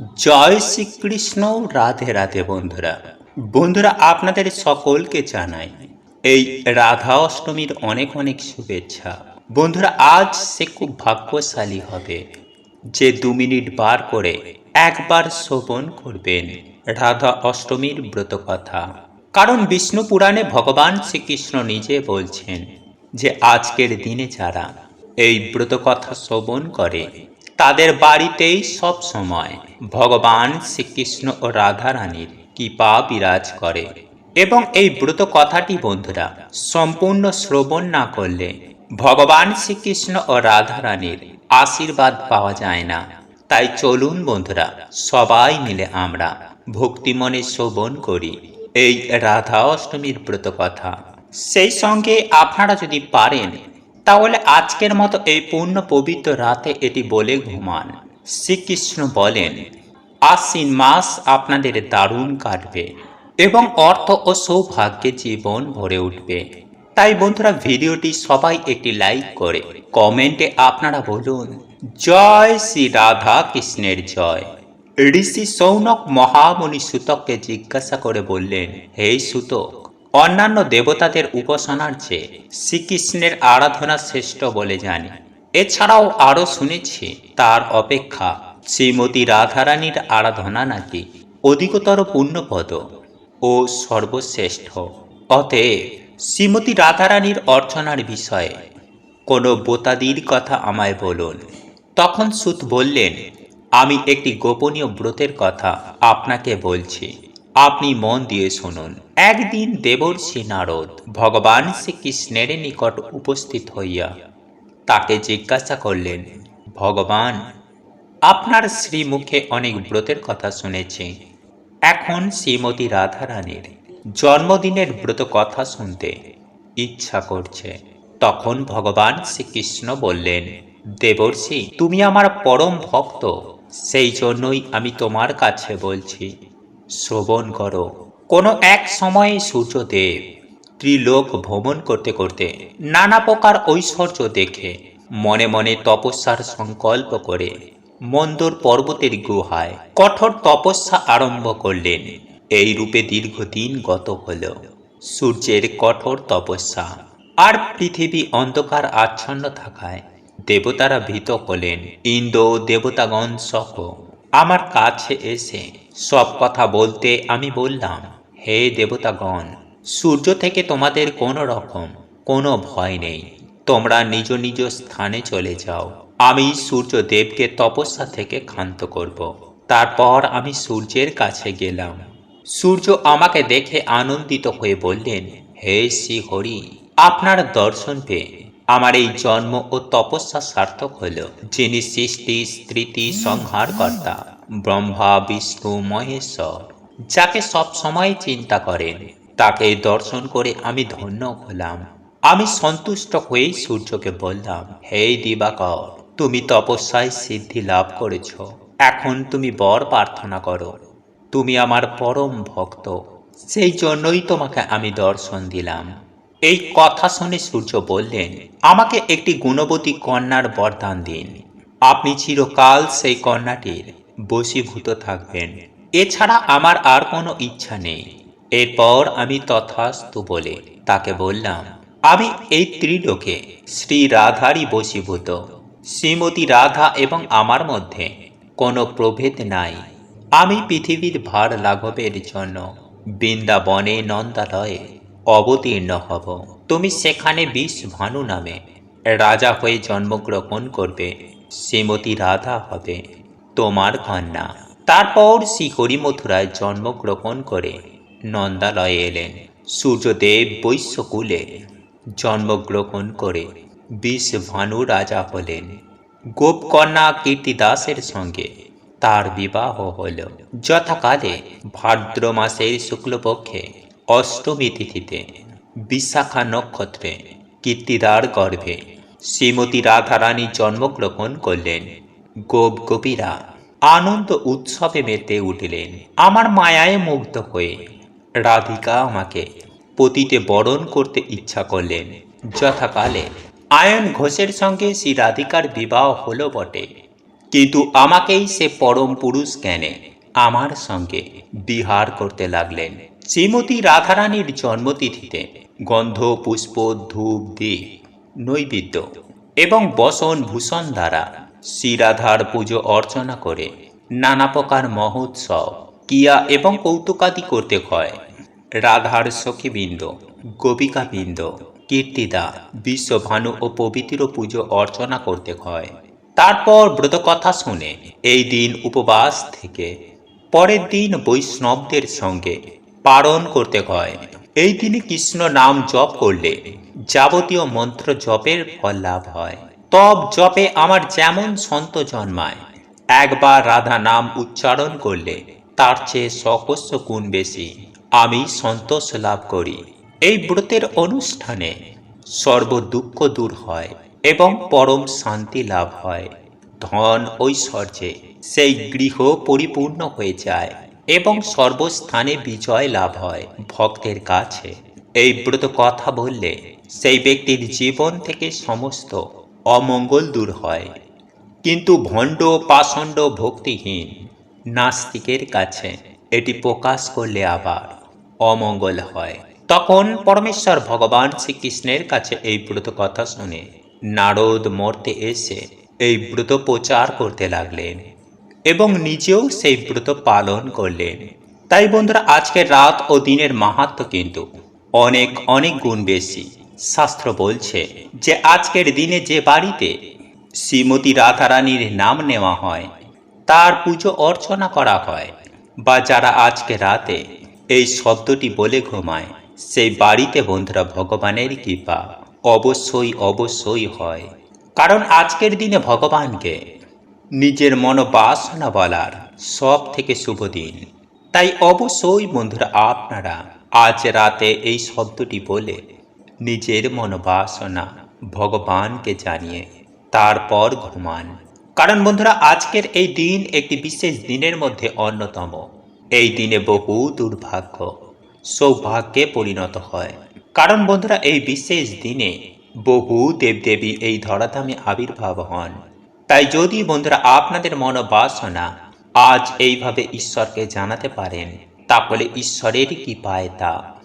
জয় শ্রীকৃষ্ণ, রাধে রাধে বন্ধুরা। বন্ধুরা, আপনাদের সকলকে জানাই, এই রাধা অষ্টমীর অনেক অনেক শুভেচ্ছা। বন্ধুরা, আজ সে খুব ভাগ্যশালী হবে যে দু মিনিট বার করে একবার শ্রবণ করবেন রাধা অষ্টমীর ব্রত কথা। কারণ বিষ্ণু পুরাণে ভগবান শ্রীকৃষ্ণ নিজে বলছেন যে, আজকের দিনে যারা এই ব্রত কথা শ্রবণ করে তাদের বাড়িতেই সব সময় ভগবান শ্রীকৃষ্ণ ও রাধা রানীর কৃপা বিরাজ করে। এবং এই ব্রত কথাটি বন্ধুরা সম্পূর্ণ শ্রবণ না করলে ভগবান শ্রীকৃষ্ণ ও রাধা রানীর আশীর্বাদ পাওয়া যায় না। তাই চলুন বন্ধুরা সবাই মিলে আমরা ভক্তিমনে শ্রবণ করি এই রাধা অষ্টমীর ব্রত কথা। সেই সঙ্গে আপনারা যদি পারেন তাহলে আজকের মতো এই পূর্ণ পবিত্র রাতে এটি বলে ঘুমান। শ্রীকৃষ্ণ বলেন, আশ্বিন মাস আপনাদের দারুণ কাটবে এবং অর্থ ও সৌভাগ্যে জীবন ভরে উঠবে। তাই বন্ধুরা, ভিডিওটি সবাই একটি লাইক করে, কমেন্টে আপনারা বলুন, জয় শ্রী রাধা কৃষ্ণের জয়। ঋষি সৌনক মহামণি সুতককে জিজ্ঞাসা করে বললেন, হে সুতক অন্যান্য দেবতাদের উপাসনার চেয়ে শ্রীকৃষ্ণের আরাধনা শ্রেষ্ঠ বলে জানি। এছাড়াও আরও শুনেছি, তার অপেক্ষা শ্রীমতী রাধারানীর আরাধনা নাকি অধিকতর পূর্ণপদ ও সর্বশ্রেষ্ঠ। অতএব শ্রীমতী রাধারানীর অর্চনার বিষয়ে কোনো বোতাদির কথা আমায় বলুন। তখন সুত বললেন, আমি একটি গোপনীয় ব্রতের কথা আপনাকে বলছি। আপনি মন দিয়ে শুনুন। একদিন দেবর্ষি নারদ ভগবান শ্রীকৃষ্ণের নিকট উপস্থিত হইয়া তাকে জিজ্ঞাসা করলেন, ভগবান, আপনার শ্রীমুখে অনেক ব্রতের কথা শুনেছি। এখন শ্রীমতী রাধারানীর জন্মদিনের ব্রত কথা শুনতে ইচ্ছা করছে। তখন ভগবান শ্রীকৃষ্ণ বললেন দেবর্ষি তুমি আমার পরম ভক্ত, সেই জন্যই আমি তোমার কাছে বলছি। শ্রবণ করো। কোনো এক সময়ে সূর্যদেব ত্রিলোক ভ্রমণ করতে করতে নানা প্রকার ঐশ্বর্য দেখে মনে মনে তপস্যার সংকল্প করে মন্দর পর্বতের গুহায় কঠোর তপস্যা আরম্ভ করলেন। এই রূপে দীর্ঘদিন গত হল। সূর্যের কঠোর তপস্যা আর পৃথিবী অন্ধকার আচ্ছন্ন থাকায় দেবতারা ভীত হলেন। ইন্দ্র দেবতাগণ সহ আমার কাছে এসে সব কথা বলতে আমি বললাম, হে দেবতাগণ, সূর্য থেকে তোমাদের কোনো রকম কোনো ভয় নেই। তোমরা নিজ নিজ স্থানে চলে যাও। আমি সূর্যদেবকে তপস্যা থেকে ক্ষান্ত করব। তারপর আমি সূর্যের কাছে গেলাম। সূর্য আমাকে দেখে আনন্দিত হয়ে বললেন, হে শ্রী হরি আপনার দর্শন পেয়ে আমার এই জন্ম ও তপস্যা সার্থক হল, যিনি সৃষ্টি, স্মৃতি সংহার কর্তা ব্রহ্মা, বিষ্ণু, মহেশ্বর, যাকে সব সময় চিন্তা করেন, তাকে দর্শন করে আমি ধন্য হলাম। আমি সন্তুষ্ট হয়েই সূর্যকে বললাম, হে দিবাকর, তুমি তপস্যায় সিদ্ধি লাভ করেছ। এখন তুমি বর প্রার্থনা করো। তুমি আমার পরম ভক্ত। সেই জন্যই তোমাকে আমি দর্শন দিলাম। এই কথা শুনে সূর্য বললেন, আমাকে একটি গুণবতী কন্যার বরদান দিন। আপনি চিরকাল সেই কন্যাটির বশীভূত থাকবেন। এছাড়া আমার আর কোনো ইচ্ছা নেই। এরপর আমি তথাস্তু বলে তাকে বললাম, আমি এই ত্রিলোকে শ্রী রাধারই বশীভূত। শ্রীমতী রাধা এবং আমার মধ্যে কোনো প্রভেদ নাই। আমি পৃথিবীর ভার লাঘবের জন্য বৃন্দাবনে নন্দালয়ে অবতীর্ণ হব। তুমি সেখানে বিষ ভানু নামে রাজা হয়ে জন্মগ্রহণ করবে। শ্রীমতী রাধা হবে। তোমার কন্যা। তারপর শ্রী মথুরায় জন্মগ্রহণ করে নন্দালয়ে এলেন। সূর্যদেব বৈশ্যকুলে জন্মগ্রহণ করে বিষ ভানু রাজা হলেন। গোপকন্যা কীর্তিদাসের সঙ্গে তার বিবাহ হল। যথাকালে ভাদ্র মাসের শুক্লপক্ষে অষ্টমী তিথিতে বিশাখা নক্ষত্রে কীর্তিদার গর্ভে শ্রীমতী রাধারানী জন্মগ্রহণ করলেন। গোপ গোপীরা আনন্দ উৎসবে মেতে উঠলেন। আমার মায়ায় মুগ্ধ হয়ে রাধিকা আমাকে পতিতে বরণ করতে ইচ্ছা করলেন। যথাকালে আয়ন ঘোষের সঙ্গে শ্রী রাধিকার বিবাহ হলো বটে। কিন্তু আমাকেই সে পরম পুরুষ জ্ঞানে আমার সঙ্গে বিহার করতে লাগলেন। শ্রীমতী রাধারানীর জন্মতিথিতে গন্ধ, পুষ্প, ধূপ, দীপ, নৈবেদ্য এবং বসন ভূষণ দ্বারা শ্রীরাধার পুজো অর্চনা করে নানা প্রকার মহোৎসব, কিয়া এবং কৌতুকাদি করতে হয়। রাধার সখীবৃন্দ, গোপিকাবৃন্দ, কীর্তিদা, বিশ্বভানু ও পবিত্র পুজো অর্চনা করতে হয়। তারপর ব্রত কথা শুনে এই দিন উপবাস থেকে পরের দিন বৈষ্ণবদের সঙ্গে পালন করতে হয়। এই দিনে কৃষ্ণ নাম জপ করলে যাবতীয় মন্ত্র জপের ফল লাভ হয়। তব জপে আমার যেমন সন্ত জন্মায়। একবার রাধা নাম উচ্চারণ করলে তার চেয়ে সকস্য গুণ বেশি আমি সন্তোষ লাভ করি। এই ব্রতের অনুষ্ঠানে সর্ব দুঃখ দূর হয় এবং পরম শান্তি লাভ হয়। ধন ঐশ্বর্যে সেই গৃহ পরিপূর্ণ হয়ে যায় এবং সর্বস্থানে বিজয় লাভ হয় ভক্তের কাছে। এই ব্রত কথা বললে সেই ব্যক্তির জীবন থেকে সমস্ত অমঙ্গল দূর হয়। কিন্তু ভণ্ড, পাষণ্ড, ভক্তিহীন নাস্তিকের কাছে এটি প্রকাশ করলে আবার অমঙ্গল হয়। তখন পরমেশ্বর ভগবান শ্রীকৃষ্ণের কাছে এই ব্রত কথা শুনে নারদ মর্তে এসে এই ব্রত প্রচার করতে লাগলেন এবং নিজেও সেই ব্রত পালন করলেন। তাই বন্ধুরা, আজকের রাত ও দিনের মাহাত্ম কিন্তু অনেক অনেক গুণ বেশি। শাস্ত্র বলছে যে আজকের দিনে যে বাড়িতে শ্রীমতী রাধারানীর নাম নেওয়া হয়, তার পুজো অর্চনা করা হয়, বা যারা আজকে রাতে এই শব্দটি বলে ঘুমায়, সেই বাড়িতে বন্ধুরা, ভগবানের কৃপা অবশ্যই অবশ্যই হয়। কারণ আজকের দিনে ভগবানকে নিজের মনোবাসনা বলার সব থেকে শুভ দিন। তাই অবশ্যই বন্ধুরা, আপনারা আজ রাতে এই শব্দটি বলে নিজের মনোবাসনা ভগবানকে জানিয়ে তারপর ঘুমান। কারণ বন্ধুরা, আজকের এই দিন একটি বিশেষ দিনের মধ্যে অন্যতম। এই দিনে বহু দুর্ভাগ্য, সৌভাগ্যে পরিণত হয়। কারণ বন্ধুরা, এই বিশেষ দিনে বহু দেবদেবী এই ধরাধামে আবির্ভাব হন। তাই যদি বন্ধুরা, আপনাদের মনোবাসনা আজ এইভাবে ঈশ্বরকে জানাতে পারেন, তাহলে ঈশ্বরের কি পায় তা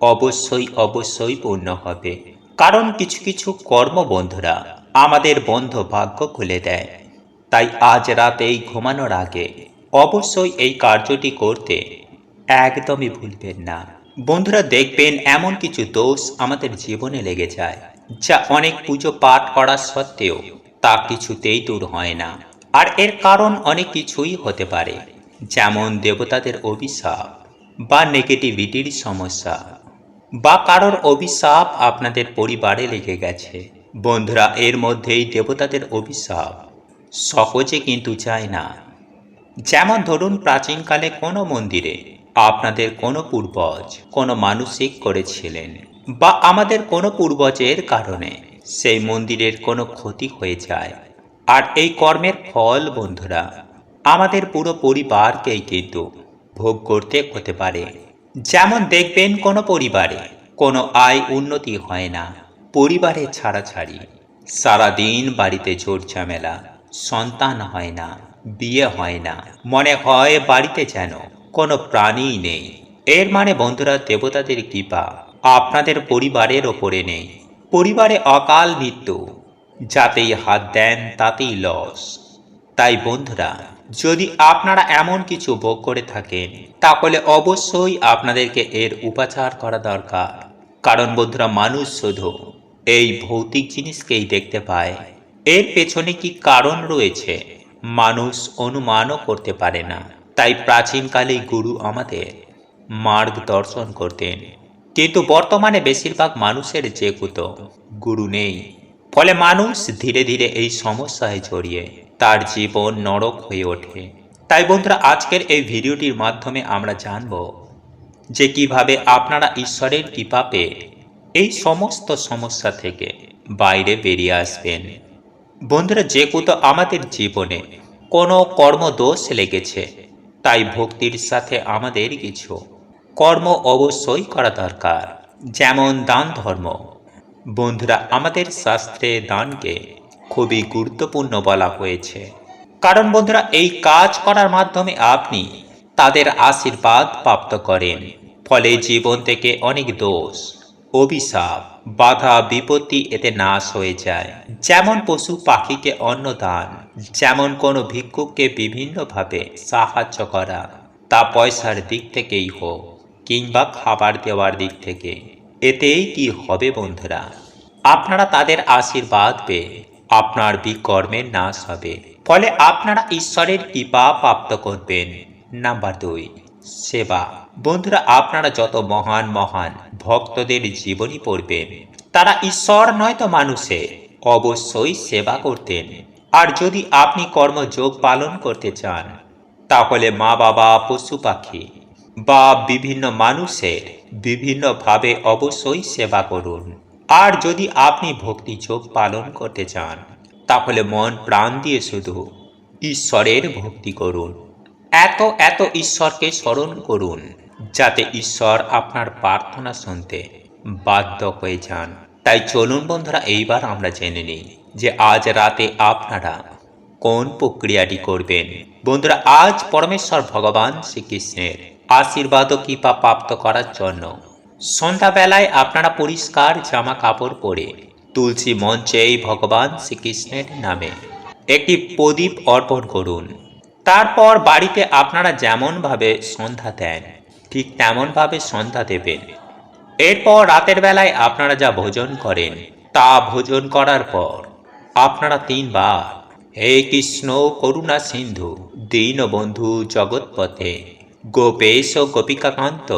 অবশ্যই অবশ্যই পূর্ণ হবে। কারণ কিছু কিছু কর্ম বন্ধুরা আমাদের বন্ধ ভাগ্য খুলে দেয়। তাই আজ রাতেই ঘুমানোর আগে অবশ্যই এই কার্যটি করতে একদমই ভুলবেন না। বন্ধুরা, দেখবেন এমন কিছু দোষ আমাদের জীবনে লেগে যায়, যা অনেক পুজো পাঠ করা সত্ত্বেও তা কিছুতেই দূর হয় না। আর এর কারণ অনেক কিছুই হতে পারে, যেমন দেবতাদের অভিশাপ বা নেগেটিভিটির সমস্যা। বা কারোর অভিশাপ আপনাদের পরিবারে লেগে গেছে। বন্ধুরা, এর মধ্যেই দেবতাদের অভিশাপ। সহজে কিন্তু যায় না। যেমন ধরুন, প্রাচীনকালে কোনো মন্দিরে আপনাদের কোনো পূর্বজ, কোনো মানসিক করেছিলেন বা আমাদের কোনো পূর্বজের কারণে সেই মন্দিরের কোনো ক্ষতি হয়ে যায়। আর এই কর্মের ফল, বন্ধুরা, আমাদের পুরো পরিবারকেই কিন্তু ভোগ করতে হতে পারে। যেমন দেখবেন কোনো পরিবারে কোনো আয় উন্নতি হয় না, পরিবারে ছাড়াছাড়ি। সারাদিন বাড়িতে জোর ঝামেলা, সন্তান হয় না, বিয়ে হয় না, মনে হয় বাড়িতে যেন কোনো প্রাণীই নেই। এর মানে বন্ধুরা, দেবতাদের কৃপা আপনাদের পরিবারের ওপরে নেই। পরিবারে অকাল মৃত্যু, যাতেই হাত দেন তাতেই লস। তাই বন্ধুরা যদি আপনারা এমন কিছু ভোগ করে থাকেন, তাহলে অবশ্যই আপনাদেরকে এর উপাচার করা দরকার। কারণ বন্ধুরা, মানুষ শুধু এই ভৌতিক জিনিসকেই দেখতে পায়। এর পেছনে কি কারণ রয়েছে, মানুষ অনুমানও করতে পারে না। তাই প্রাচীনকালেই গুরু আমাদের মার্গদর্শন করতেন। কিন্তু বর্তমানে বেশিরভাগ মানুষের যে কুতো গুরু নেই। ফলে মানুষ ধীরে ধীরে এই সমস্যায় জড়িয়ে তার জীবন নরক হয়ে ওঠে। তাই বন্ধুরা, আজকের এই ভিডিওটির মাধ্যমে আমরা জানব যে কীভাবে আপনারা ঈশ্বরের কৃপা পেয়ে এই সমস্ত সমস্যা থেকে বাইরে বেরিয়ে আসবেন। বন্ধুরা যে কুতো আমাদের জীবনে কোনো কর্মদোষ লেগেছে, তাই ভক্তির সাথে আমাদের কিছু কর্ম অবশ্যই করা দরকার। যেমন দান ধর্ম। বন্ধুরা, আমাদের শাস্ত্রে দানকে খুবই গুরুত্বপূর্ণ বলা হয়েছে। কারণ বন্ধুরা, এই কাজ করার মাধ্যমে আপনি তাদের আশীর্বাদ প্রাপ্ত করেন। ফলে জীবন থেকে অনেক দোষ, অভিশাপ, বাধা, বিপত্তি এতে নাশ হয়ে যায়। যেমন পশু পাখিকে অন্ন দান যেমন কোনো ভিক্ষুককে বিভিন্নভাবে সাহায্য করা, তা পয়সার দিক থেকেই হোক কিংবা খাবার দেওয়ার দিক থেকে। এতেই কি হবে বন্ধুরা? আপনারা তাদের আশীর্বাদ পেয়ে আপনার বিকর্মের নাশ হবে। ফলে আপনারা ঈশ্বরের কৃপা প্রাপ্ত করবেন। নাম্বার দুই, সেবা। বন্ধুরা, আপনারা যত মহান মহান ভক্তদের জীবনী পড়বেন, তারা ঈশ্বর নয় তো মানুষের অবশ্যই সেবা করতেন। আর যদি আপনি কর্মযোগ পালন করতে চান, তাহলে মা বাবা পশু পাখি বা বিভিন্ন মানুষের বিভিন্নভাবে অবশ্যই সেবা করুন। আর যদি আপনি ভক্তিযোগ পালন করতে চান, তাহলে মন প্রাণ দিয়ে শুধু ঈশ্বরের ভক্তি করুন। এত এত ঈশ্বরকে স্মরণ করুন, যাতে ঈশ্বর আপনার প্রার্থনা শুনতে বাধ্য হয়ে যান। তাই চলুন বন্ধুরা, এইবার আমরা জেনে নিই যে আজ রাতে আপনারা কোন প্রক্রিয়াটি করবেন। বন্ধুরা, আজ পরমেশ্বর ভগবান শ্রীকৃষ্ণের আশীর্বাদ কৃপা প্রাপ্ত করার জন্য সন্ধ্যাবেলায় আপনারা পরিষ্কার জামা কাপড় পরে তুলসী মঞ্চেই ভগবান শ্রীকৃষ্ণের নামে একটি প্রদীপ অর্পণ করুন। তারপর বাড়িতে আপনারা যেমনভাবে সন্ধ্যা দেন, ঠিক তেমনভাবে সন্ধ্যা দেবেন। এরপর রাতের বেলায় আপনারা যা ভোজন করেন, তা ভোজন করার পর আপনারা তিনবার, হে কৃষ্ণ, করুণা সিন্ধু, দীনবন্ধু জগৎপথে, গোপেশ ও গোপিকাকান্ত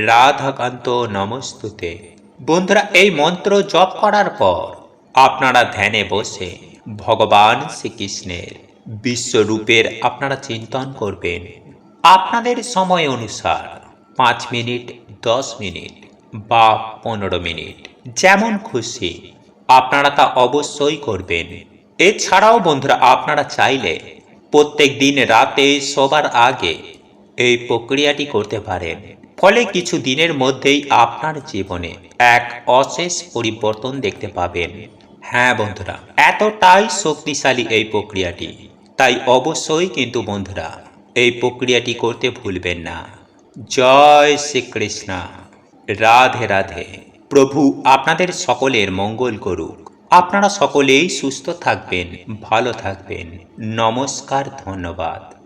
রাধাকান্ত নমস্তুতে। বন্ধুরা, এই মন্ত্র জপ করার পর আপনারা ধ্যানে বসে ভগবান শ্রীকৃষ্ণের বিশ্বরূপের আপনারা চিন্তন করবেন। আপনাদের সময় অনুসার পাঁচ মিনিট, দশ মিনিট বা পনেরো মিনিট, যেমন খুশি আপনারা তা অবশ্যই করবেন। এছাড়াও বন্ধুরা, আপনারা চাইলে প্রত্যেক দিন রাতে সবার আগে এই প্রক্রিয়াটি করতে পারেন। ফলে কিছু দিনের মধ্যেই আপনার জীবনে এক অশেষ পরিবর্তন দেখতে পাবেন। হ্যাঁ বন্ধুরা, এতটাই শক্তিশালী এই প্রক্রিয়াটি। তাই অবশ্যই কিন্তু বন্ধুরা, এই প্রক্রিয়াটি করতে ভুলবেন না। জয় শ্রীকৃষ্ণ। রাধে রাধে। প্রভু, আপনাদের সকলের মঙ্গল করুক। আপনারা সকলেই সুস্থ থাকবেন, ভালো থাকবেন। নমস্কার, ধন্যবাদ।